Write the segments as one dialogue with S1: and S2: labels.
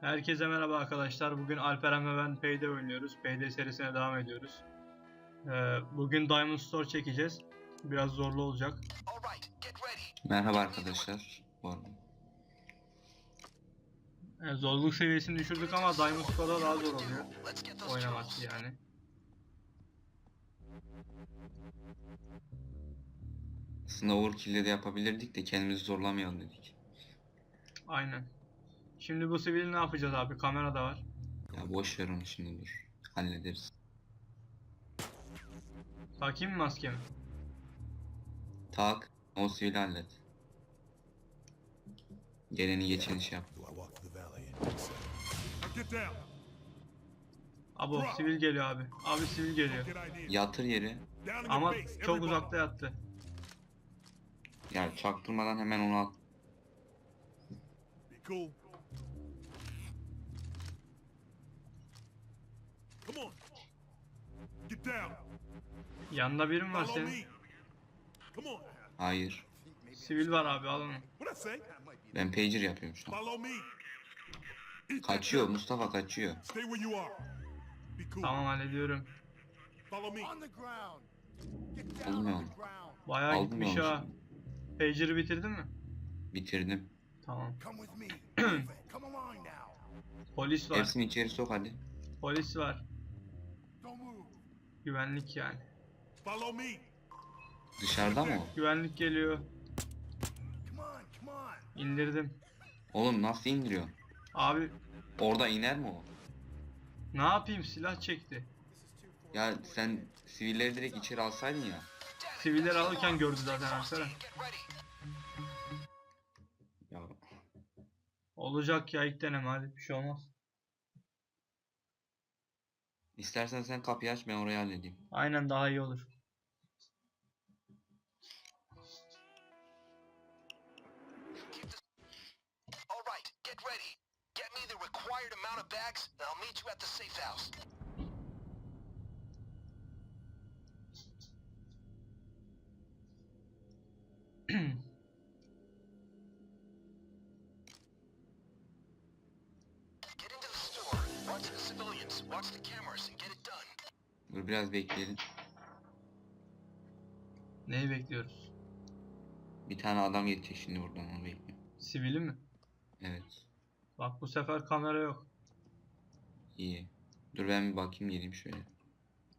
S1: Herkese merhaba arkadaşlar. Bugün Alperen ve ben Payday oynuyoruz. Payday serisine devam ediyoruz. Ee, bugün Diamond Store çekeceğiz. Biraz zorlu olacak.
S2: Merhaba arkadaşlar. Bu arada.
S1: Ee, zorluk seviyesini düşürdük ama Diamond Store'da daha zor oluyor. Oynaması yani.
S2: Aslında overkill'de de yapabilirdik de kendimizi zorlamayalım dedik.
S1: Aynen. Şimdi bu sivili ne yapacağız abi? Kamera da var.
S2: Ya boş ver onu şimdi dur. Hallederiz.
S1: Takayım mı maskemi?
S2: Tak. O sivili hallet. Geleni geçeni şey yap.
S3: Do I walk to the valley and
S4: Get down.
S1: Abo sivil geliyor abi. Abi sivil geliyor.
S2: Yatır yeri.
S1: Ama çok uzakta yattı.
S2: Ya çaktırmadan hemen onu.
S4: Be cool.
S1: Yanında birim var senin.
S2: Hayır.
S1: Sivil var abi al onu.
S2: Ben pager yapıyorum şu an. Kaçıyor. Mustafa kaçıyor.
S1: Tamam hallediyorum.
S3: Ground.
S1: Bayağı
S2: Aldım
S1: gitmiş ha. Pager'ı bitirdin mi?
S2: Bitirdim.
S1: Tamam. Polis var.
S2: Hepsini içeri sok hadi.
S1: Polis var. Güvenlik yani.
S4: Follow me.
S2: Dışarıda mı o?
S1: Güvenlik geliyor.
S3: Come on, come on.
S1: İndirdim.
S2: Oğlum nasıl indiriyor?
S1: Abi
S2: Orada iner mi o?
S1: ne yapayım silah çekti.
S2: Ya sen sivilleri direkt içeri alsaydın ya.
S1: Siviller alırken gördü zaten
S5: ready.
S2: Ya
S1: Olacak ya ilk deneme hadi bir şey olmaz.
S2: İstersen sen kapıyı aç ben orayı halledeyim.
S1: Aynen daha iyi olur.
S5: All right, get ready. Get me the required amount of bags, and I'll meet you at the safe house.
S2: Bekleyelim.
S1: Neyi bekliyoruz?
S2: Bir tane adam geçecek şimdi buradan onu bekliyorum.
S1: Sivili mi?
S2: Evet.
S1: Bak bu sefer kamera yok.
S2: iyi. Dur ben bir bakayım geleyim şöyle.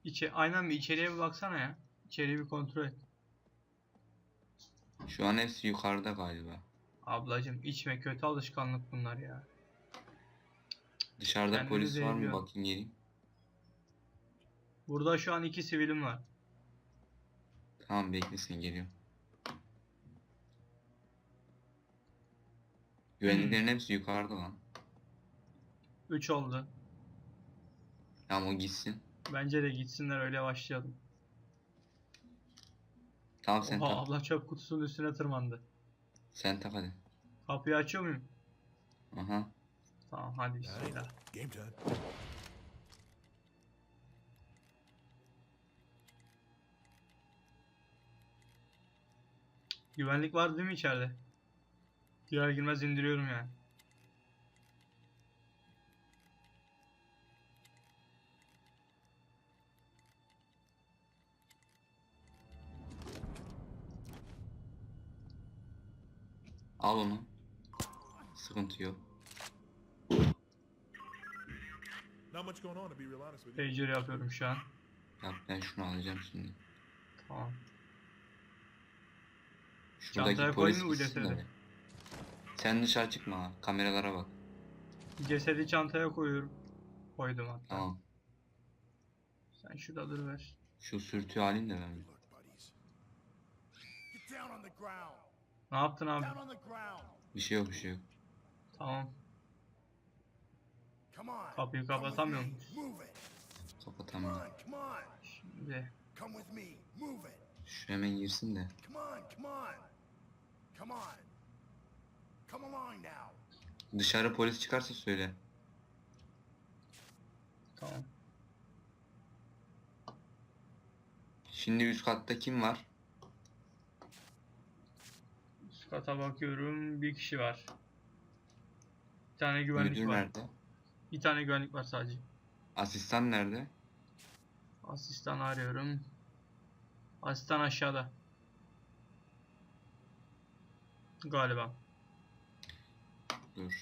S1: İçe aynen bir içeriye bir baksana ya. İçeriği bir kontrol et.
S2: Şu an hepsi yukarıda galiba.
S1: Ablacım içme kötü alışkanlık bunlar ya.
S2: Dışarıda
S1: Kendini
S2: polis var mı bakayım geleyim.
S1: Burada şu an iki sivilim var.
S2: Tamam beklesin geliyorum. Güvenliklerin hepsi yukarıda lan.
S1: Üç oldu.
S2: Tamam o gitsin.
S1: Bence de gitsinler öyle başlayalım.
S2: Tamam sen
S1: Oha
S2: tak.
S1: abla çöp kutusunun üstüne tırmandı.
S2: Sen tak hadi.
S1: Kapıyı açıyor muyum?
S2: Aha.
S1: Tamam hadi bismillah.
S3: Game time.
S1: Güvenlik var değil mi içeride? Girer girmez indiriyorum yani.
S2: Al onu. Sıkıntı yok.
S1: Pager yapıyorum şu an.
S2: Yap ben şunu alacağım şimdi.
S1: Tamam.
S2: Şuradaki
S1: Çantaya
S2: polis
S1: mı bu
S2: gitsin de
S1: cesedi?
S2: Sen dışarı çıkma ha. Kameralara bak.
S1: Cesedi çantaya koyuyorum. Koydum hatta.
S2: Tamam.
S1: Sen şurada dur ver.
S2: Şu sürtüğü alayım da ben. bir.
S3: Look, buddies. Get down on the ground.
S1: Ne yaptın abi?
S3: Down on the ground.
S2: Bir şey yok bir şey yok.
S1: Tamam.
S3: Come on.
S1: Kapıyı
S3: Come with
S1: kapatamıyor
S3: me.
S1: muyuz?
S3: Move it. Come
S2: Kapatamıyorum.
S3: on, come on.
S1: Şimdi
S3: Come with me. Move it.
S2: Şu hemen girsin de.
S3: Come on, come on. Come on. Come along now.
S2: Dışarı polis çıkarsa söyle.
S1: tamam.
S2: Şimdi üst katta kim var?
S1: Üst kata bakıyorum. Bir kişi var. Bir tane güvenlik
S2: Müdür
S1: var.
S2: nerede?
S1: Bir tane güvenlik var sadece.
S2: Asistan nerede?
S1: Asistan arıyorum. Asistan aşağıda. Galiba.
S2: Dur.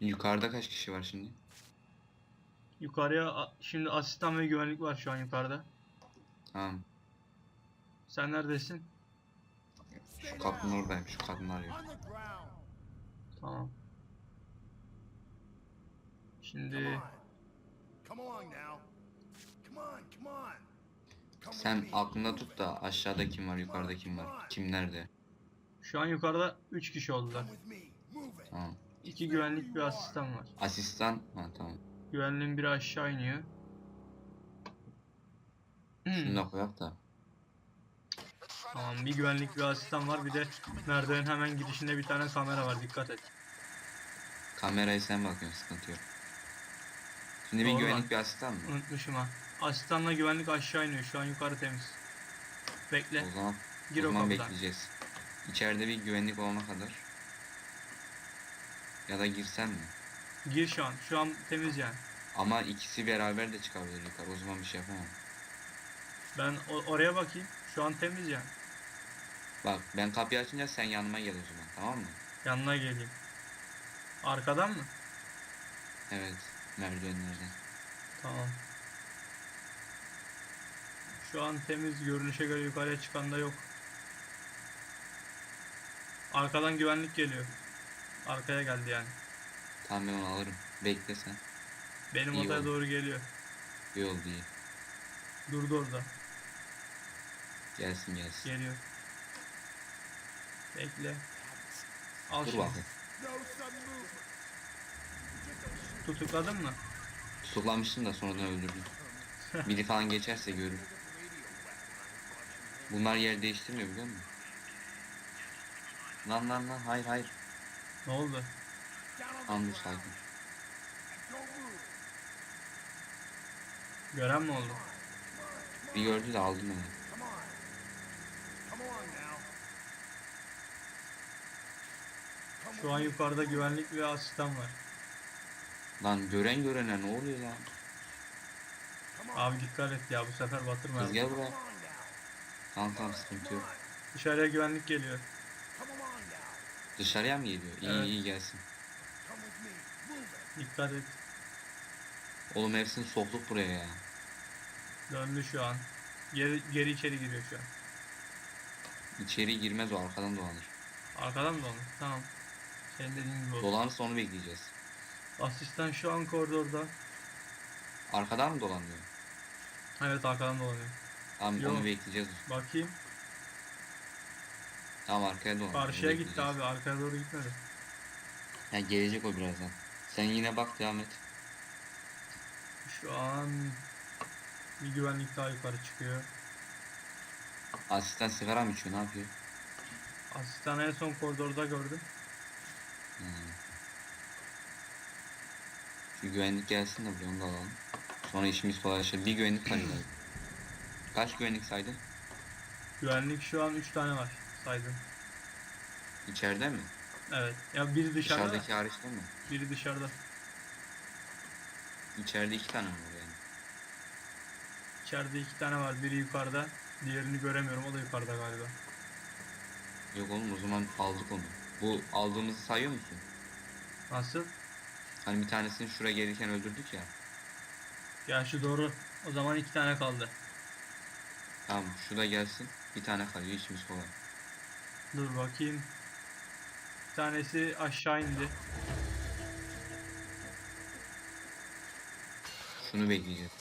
S2: Yukarıda kaç kişi var şimdi?
S1: Yukarıya şimdi asistan ve güvenlik var şu an yukarıda.
S2: Tamam.
S1: Sen neredesin?
S2: Şu kapının oradayım. Şu kadını arıyor.
S3: On.
S1: Tamam.
S3: Come
S1: Şimdi
S3: on. Come along now. Come on, come on.
S2: Sen aklında tut da aşağıda kim var, yukarıda kim var? Kim nerede?
S1: şu an yukarıda 3 kişi oldular.
S2: Tamam.
S1: 2 güvenlik bir asistan var.
S2: Asistan? Ha tamam.
S1: Güvenliğin biri aşağı iniyor.
S2: Şunu da koyak da.
S1: Tamam bir güvenlik bir asistan var bir de merdivenin hemen girişinde bir tane kamera var dikkat et.
S2: Kamerayı sen bakıyorsun sıkıntı yok. Şimdi bir
S1: Doğru
S2: güvenlik
S1: lan.
S2: bir asistan mı?
S1: Unutmuşum ha. Asistanla güvenlik aşağı iniyor şu an yukarı temiz. Bekle
S2: O zaman,
S1: gir
S2: o
S1: o
S2: zaman
S1: kapıdan.
S2: bekleyeceğiz. İçeride bir güvenlik olana kadar. Ya da girsen mi?
S1: Gir şu an şu an temiz yani.
S2: Ama ikisi beraber de çıkabilir yukarı. O zaman bir şey yapamam.
S1: Ben oraya bakayım şu an temiz yani.
S2: Bak ben kapıyı açınca sen yanıma gel o zaman tamam mı?
S1: Yanına geleyim. Arkadan mı?
S2: Evet. Merdivenlerden.
S1: Tamam. Şu an temiz görünüşe göre yukarıya çıkan da yok. Arkadan güvenlik geliyor. Arkaya geldi yani.
S2: Tamam ben onu alırım. Bekle sen.
S1: Benim
S2: İyi
S1: odaya
S2: oldu.
S1: doğru geliyor.
S2: İyi oldu iyi.
S1: Durdu orada.
S2: Gelsin gelsin.
S1: Geliyor. Bekle. Al
S2: Dur bakayım.
S3: Movement.
S1: Tutukladın mı?
S2: Tutuklamıştım da sonradan öldürdüm. Biri falan geçerse görür. Bunlar yer değiştirmiyor biliyor musun? Lan lan lan hayır hayır.
S1: Ne oldu?
S3: Ground.
S2: sakin.
S1: Gören mi oldu?
S2: Bir gördü de aldım onu.
S1: Şu an yukarıda güvenlik ve asistan var.
S2: Lan gören görene ne oluyor lan?
S1: Abi dikkat et ya bu sefer batırma.
S2: Kız gel buraya. Tamam tamam sıkıntı yok.
S1: Dışarıya güvenlik geliyor.
S2: Dışarıya mı geliyor? İyi
S1: Evet.
S2: iyi gelsin.
S1: Dikkat et.
S2: Oğlum hepsini soktuk buraya ya.
S1: Döndü şu an. Geri, geri içeri giriyor şu an.
S2: İçeri girmez o arkadan dolanır.
S1: Arkadan mı dolandı? Tamam. Senin dediğin gibi oldu.
S2: Dolanırsa onu bekleyeceğiz.
S1: Asistan şu an koridorda.
S2: Arkadan mı dolanıyor?
S1: Evet arkadan dolanıyor.
S2: Tamam
S1: Yok.
S2: onu bekleyeceğiz.
S1: Bakayım.
S2: Tamam arkaya onu
S1: Karşıya gitti
S2: bekleyeceğiz.
S1: abi. Arkaya doğru gitmedi.
S2: Ya gelecek o birazdan. Sen yine bak devam et.
S1: Şu an bir güvenlik daha yukarı çıkıyor.
S2: Asistan sigara mı içiyor ne yapıyor?
S1: Asistan en son koridorda gördüm.
S2: Hmm. Şu güvenlik gelsin de buraya onu da alalım. Sonra işimiz kolaylaşır. Bir güvenlik saydı. Kaç güvenlik saydın?
S1: Güvenlik şu an 3 tane var. Saydım.
S2: İçeride mi?
S1: Evet. Ya biri dışarıda,
S2: Dışarıdaki hariç değil mi?
S1: biri dışarıda.
S2: İçeride iki tane mi var yani?
S1: İçeride iki tane var. Biri yukarıda. Diğerini göremiyorum. O da yukarıda galiba.
S2: Yok oğlum o zaman aldık onu. Bu aldığımızı sayıyor musun?
S1: Nasıl?
S2: Hani bir tanesini şuraya gelirken öldürdük ya.
S1: Ya şu doğru. O zaman iki tane kaldı.
S2: Tamam şu da gelsin. Bir tane kalıyor işimiz kolay.
S1: Dur bakayım. Bir tanesi aşağı indi.
S2: Şunu bekleyeceğiz.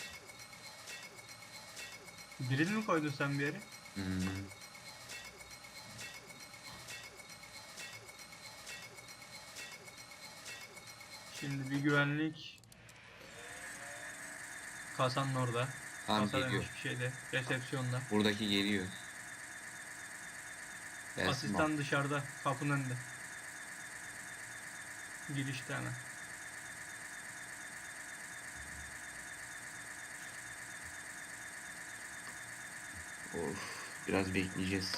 S1: Drill mi koydun sen bir yere?
S2: Hmm.
S1: Şimdi bir güvenlik kasanın orada.
S2: Tamam
S1: Kasa
S2: geliyor.
S1: bir şeyde. Resepsiyonda.
S2: Buradaki geliyor. Gelsin bak.
S1: Asistan dışarıda. Kapının önünde. Girişte hemen.
S2: Of biraz bekleyeceğiz.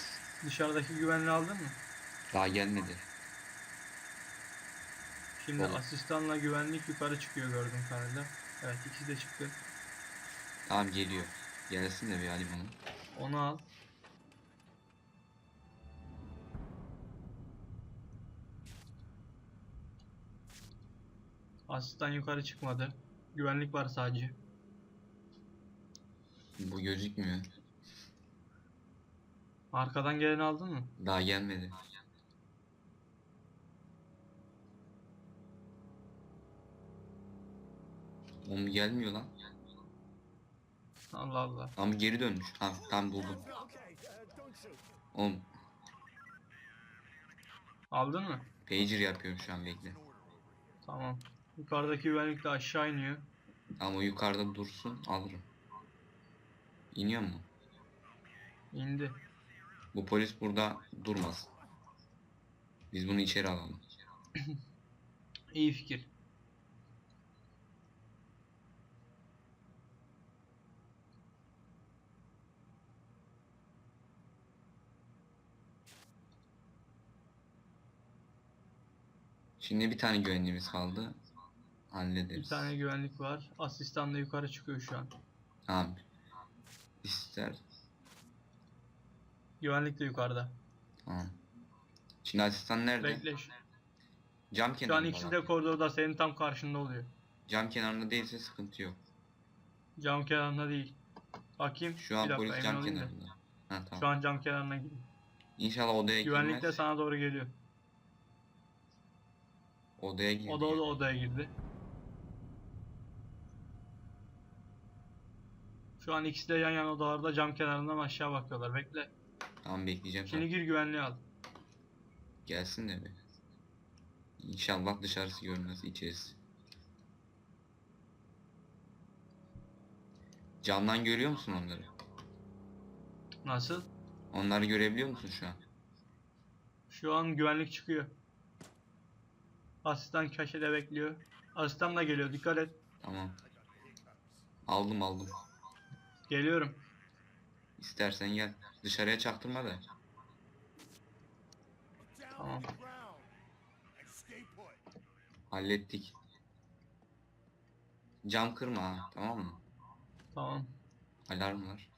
S1: Dışarıdaki güvenliği aldın mı?
S2: Daha gelmedi.
S1: Şimdi
S2: Olur.
S1: asistanla güvenlik yukarı çıkıyor gördüğüm kadarıyla. Evet ikisi de çıktı.
S2: Tamam geliyor. Gelsin de bir alayım onu.
S1: Onu al. Asistan yukarı çıkmadı. Güvenlik var sadece.
S2: Bu gözükmüyor.
S1: Arkadan geleni aldın mı?
S2: Daha gelmedi. Oğlum gelmiyor lan.
S1: Allah Allah.
S2: Ama geri dönmüş. Ha tam buldum. Oğlum
S1: Aldın mı?
S2: pager yapıyorum şu an bekle.
S1: Tamam. Yukarıdaki güvenlik de aşağı iniyor.
S2: Ama yukarıda dursun alırım. İniyor mu?
S1: İndi.
S2: Bu polis burada durmaz. Biz bunu içeri alalım.
S1: İyi fikir.
S2: Şimdi bir tane güvenliğimiz kaldı.
S1: Bir
S2: Hallederiz.
S1: tane güvenlik var. Asistan da yukarı çıkıyor şu an.
S2: Tamam. İster.
S1: Güvenlik de yukarıda.
S2: Tamam. Şimdi asistan nerede?
S1: Bekle. şu-
S2: Cam
S1: Şu an
S2: kenarında.
S1: ikisi de koridorda senin tam karşında oluyor.
S2: Cam kenarında değilse sıkıntı yok.
S1: Cam kenarında değil. Bakayım.
S2: Şu an
S1: bir dakika,
S2: polis cam kenarında. Ha
S1: Şu
S2: tamam.
S1: an cam kenarına gidiyor.
S2: İnşallah odaya
S1: Güvenlik de
S2: girmez.
S1: sana doğru geliyor.
S2: Odaya girdi.
S1: O da o da odaya girdi. Şu an ikisi de yan yana odalarda cam kenarından aşağı bakıyorlar. Bekle.
S2: Tamam bekleyeceğim.
S1: Şimdi gir güvenliği al.
S2: Gelsin de bir. İnşallah dışarısı görmez içerisi. Camdan görüyor musun onları?
S1: Nasıl?
S2: Onları görebiliyor musun şu an?
S1: Şu an güvenlik çıkıyor. Asistan köşede bekliyor. Asistan da geliyor. Dikkat et.
S2: Tamam. Aldım aldım.
S1: Geliyorum.
S2: İstersen gel. Dışarıya çaktırma da.
S1: Tamam.
S2: Hallettik. Cam kırma ha, tamam mı?
S1: Tamam.
S2: Alarm var.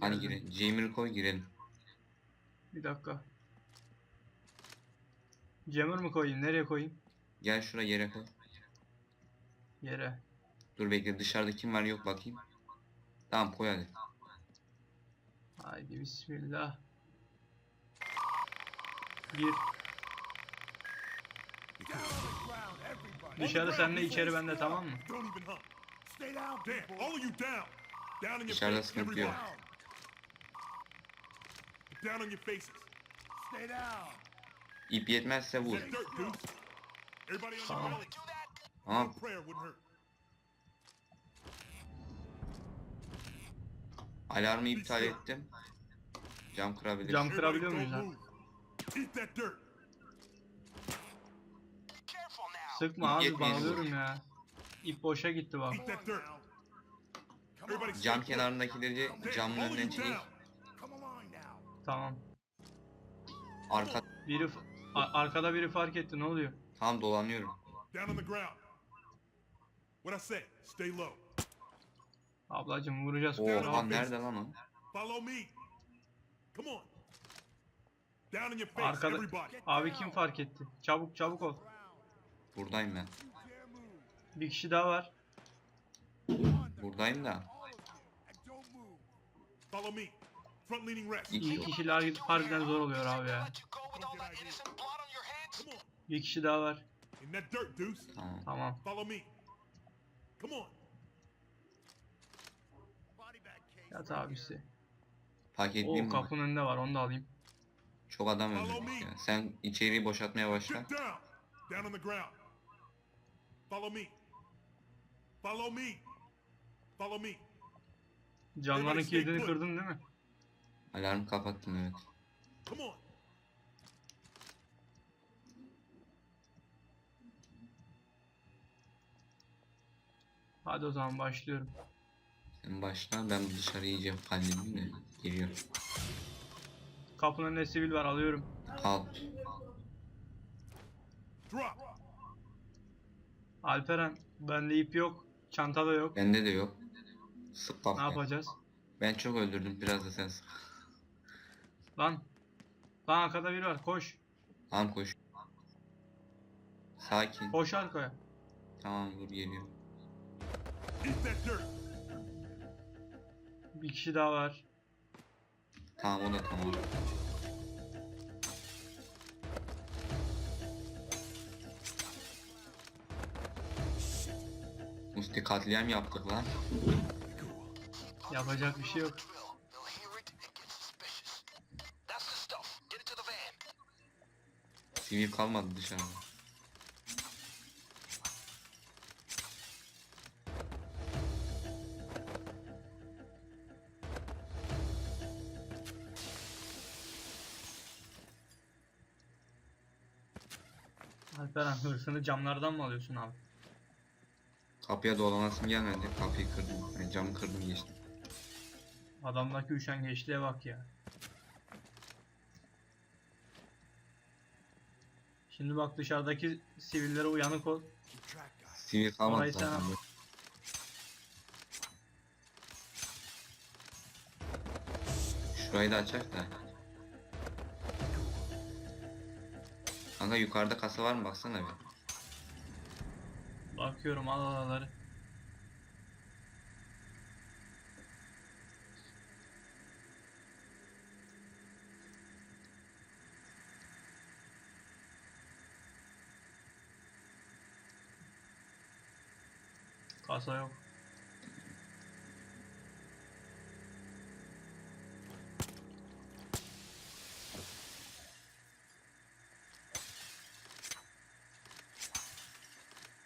S1: Geldim.
S2: girelim. Jamer'ı koy girelim.
S1: Bir dakika. Jammer mı koyayım? Nereye koyayım?
S2: Gel şuraya yere koy.
S1: Yere.
S2: Dur bekle dışarıda kim var yok bakayım. Tamam koy hadi.
S1: Haydi bismillah.
S3: Everybody.
S1: Dışarı senle içeri bende tamam mı?
S2: Dışarıda sıkıntı yok.
S3: Down
S4: on your faces.
S3: Stay down.
S2: İp yetmezse vur.
S1: Tamam.
S2: Alarmı iptal ettim. Cam kırabiliriz.
S1: Cam- Kırabiliyor muyuz ha? Sıkma
S2: İp
S1: abi bağlıyorum ya. İp boşa gitti bak.
S2: Cam kenarındakileri camın
S3: along now.
S1: Tamam.
S2: Arka
S1: Biri a- arkada biri fark etti ne oluyor?
S2: tam dolanıyorum.
S4: Down on the ground. What I say, stay low.
S1: Ablacım vuracağız.
S2: Oha nerede lan o?
S4: Follow me. Come on. Down on your face,
S1: Arkada.
S4: everybody.
S1: Abi kim fark etti? Çabuk çabuk ol.
S2: Buradayım ben.
S1: Bir kişi daha var.
S2: Buradayım da.
S4: Follow me.
S2: İki.
S1: Kişiler harbiden zor oluyor abi ya.
S5: Let you go with all that innocent blood on your hands.
S4: Come on.
S1: Bir kişi daha var.
S4: In that dirt, Deuce.
S2: Tamam.
S1: Tamam.
S4: Follow me. Come on.
S3: Body bag case.
S1: Yat abisi.
S2: Paketleyeyim
S1: O
S2: mi?
S1: kapının önünde var onu da alayım.
S2: Çok adam öldürdük ya. Sen içeriği boşaltmaya başla.
S4: Get down. Down on the ground. Follow me. Follow me. Follow me.
S1: Camların kilidini kırdın değil mi?
S2: Alarmı kapattım evet.
S4: Come on.
S1: Hadi o zaman başlıyorum.
S2: Sen başla ben dışarı iyice halledeyim de geliyor.
S1: Kapının önünde sivil var alıyorum.
S2: Al.
S4: Drop.
S1: Alperen bende ip yok. Çantada yok.
S2: Bende de yok. Sık.
S1: Ne
S2: ya.
S1: yapacağız?
S2: Ben çok öldürdüm biraz da sen sık.
S1: Lan. Lan arkada biri var. Koş.
S2: Tamam koş. Sakin.
S1: Koş arkaya.
S2: Tamam dur
S4: dirt.
S1: Bir kişi daha var.
S2: Tamam o da tamam. Musti katliam yaptık lan.
S1: Yapacak bir şey yok.
S2: Sivil kalmadı dışarıda.
S1: Alperen hırsını camlardan mı alıyorsun abi?
S2: Kapıya dolanasım gelmedi. Kapıyı kırdım. Yani camı kırdım geçtim.
S1: Adamdaki üşengeçliğe bak ya. Şimdi bak dışarıdaki sivillere uyanık ol.
S2: Sivil kalmadı
S1: Orayı sen
S2: zaten.
S1: al.
S2: Şurayı da açak da. Kanka yukarıda kasa var mı baksana bir.
S1: Bakıyorum al alaları. Kasa yok.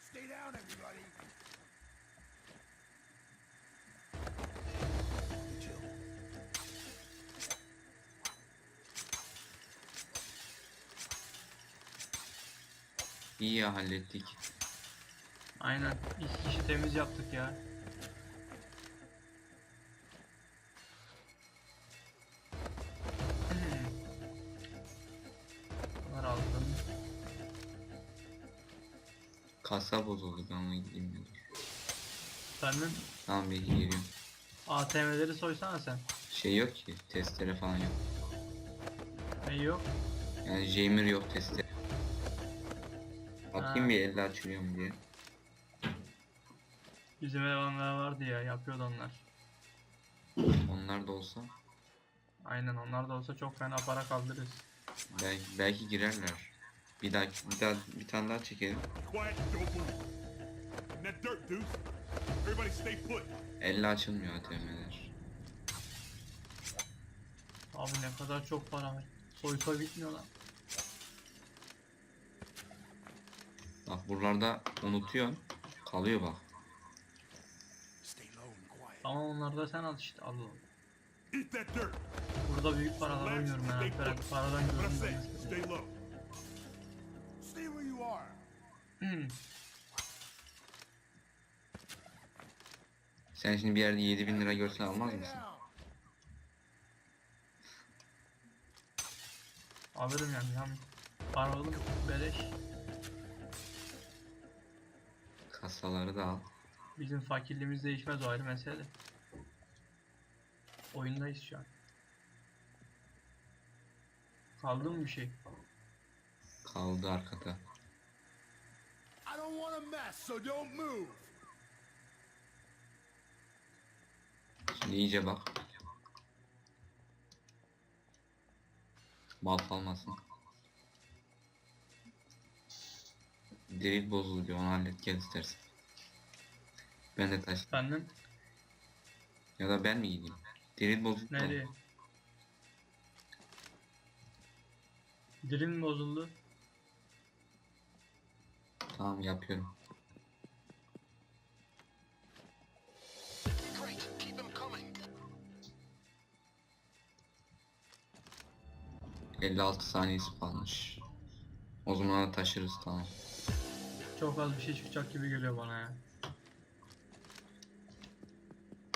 S3: Stay down, everybody. Chill.
S2: İyi ya hallettik.
S1: Aynen. İki kişi temiz yaptık ya. Bunları aldım.
S2: Kasa bozuldu ben ona gideyim.
S1: Senden
S2: Tamam bir giriyorum.
S1: ATM'leri soysana sen.
S2: Şey yok ki testere falan yok.
S1: Ne yok?
S2: Yani Jamer yok testere. Bakayım bir elle açılıyor mu diye.
S1: Bizim elemanlar vardı ya yapıyordu onlar.
S2: Onlar da olsa
S1: Aynen onlar da olsa çok fena para kaldırırız.
S2: belki, belki girerler. Bir daha bir daha bir tane daha çekelim. Elle açılmıyor ATM'ler.
S1: Abi ne kadar çok para var. Soy soy bitmiyor lan.
S2: Bak buralarda unutuyorsun. Kalıyor bak.
S3: Stay low and quiet.
S1: Ama onları da sen al işte al oğlum. Burada büyük paralar oynuyorum ben Alperen. Paradan. Hmm.
S2: Sen şimdi bir yerde 7000 lira görsen almaz mısın?
S1: Alırım yani yani. Para oğlum beleş.
S2: Kasaları da al.
S1: Bizim fakirliğimiz değişmez o ayrı mesele. Oyundayız şu an. Kaldı mı bir şey?
S2: Kaldı arkada.
S3: I don't want a mess, so don't move.
S2: Şimdi iyice bak. Mal kalmasın. Drill bozuldu diyor onu hallet gel istersen. Ben de taş
S1: Senden
S2: ya da ben mi gideyim? Drill bozuldu.
S1: nereye? Dilim bozuldu?
S2: Tamam yapıyorum.
S5: Coming.
S2: 56 saniyesi kalmış. O zaman da taşırız tamam.
S1: Çok az bir şey çıkacak gibi geliyor bana ya.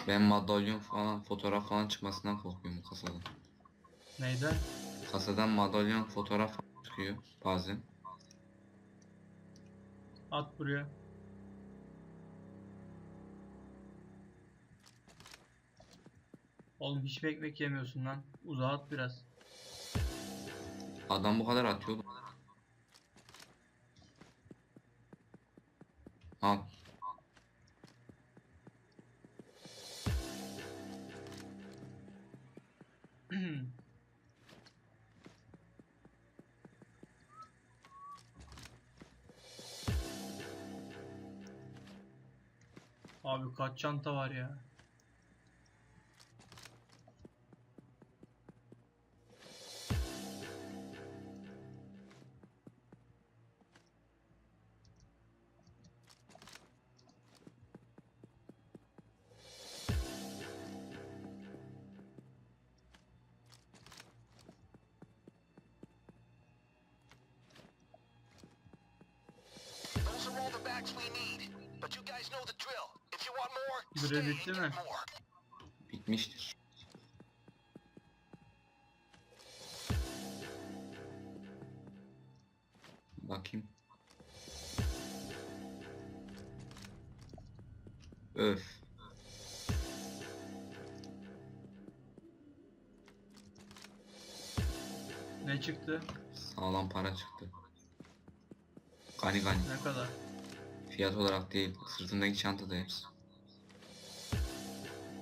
S2: Ben madalyon falan fotoğraf falan çıkmasından korkuyorum kasadan.
S1: Neyden?
S2: Kasadan madalyon fotoğraf falan çıkıyor bazen.
S1: At buraya. Oğlum hiç ekmek yemiyorsun lan? Uzağa at biraz.
S2: Adam bu kadar atıyordu. Al.
S1: Kaç çanta var ya?
S5: Those are all the bags we need. But you guys know the drill. And
S1: bitti mi?
S5: more.
S2: Bitmiştir. Bakayım. Öf.
S1: Ne çıktı?
S2: Sağlam para çıktı. Gani gani.
S1: Ne kadar?
S2: Fiyat olarak değil. Sırtındaki çanta da hepsi.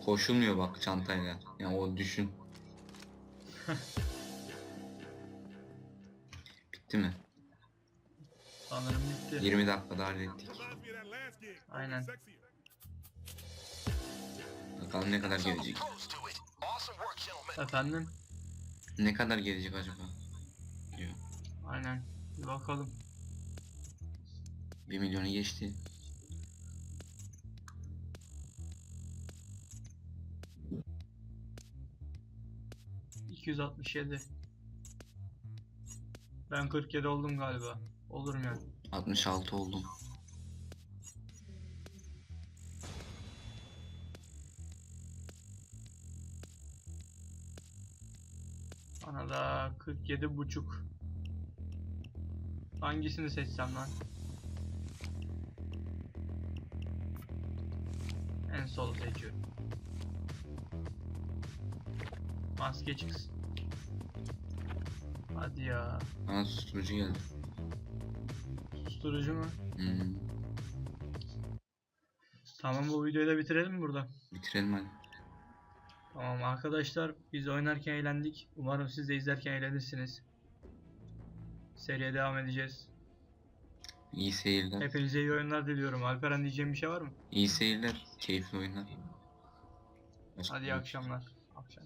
S2: Koşulmuyor bak çantayla. Yani o düşün. Bitti mi?
S1: Sanırım bitti.
S2: 20 dakikada hallettik.
S1: Aynen.
S2: Bakalım ne kadar gelecek.
S1: Efendim?
S2: Ne kadar gelecek acaba? Diyor.
S1: Aynen. Bir bakalım.
S2: 1 milyonu geçti.
S1: ...267. Ben 47 oldum galiba. Olurum yani.
S2: 66 oldum.
S1: Bana da 47 buçuk. Hangisini seçsem lan? En solu seçiyorum. Maske çıksın. Hadi ya.
S2: Bana susturucu geldi.
S1: Susturucu mu?
S2: Hmm.
S1: Tamam bu videoyu da bitirelim mi burada?
S2: Bitirelim hadi.
S1: Tamam arkadaşlar biz oynarken eğlendik. Umarım siz de izlerken eğlenirsiniz. Seriye devam edeceğiz.
S2: İyi seyirler.
S1: Hepinize iyi oyunlar diliyorum. Alperen diyeceğim bir şey var mı?
S2: İyi seyirler. Keyifli oyunlar. Başka
S1: Hadi iyi akşamlar. Akşam.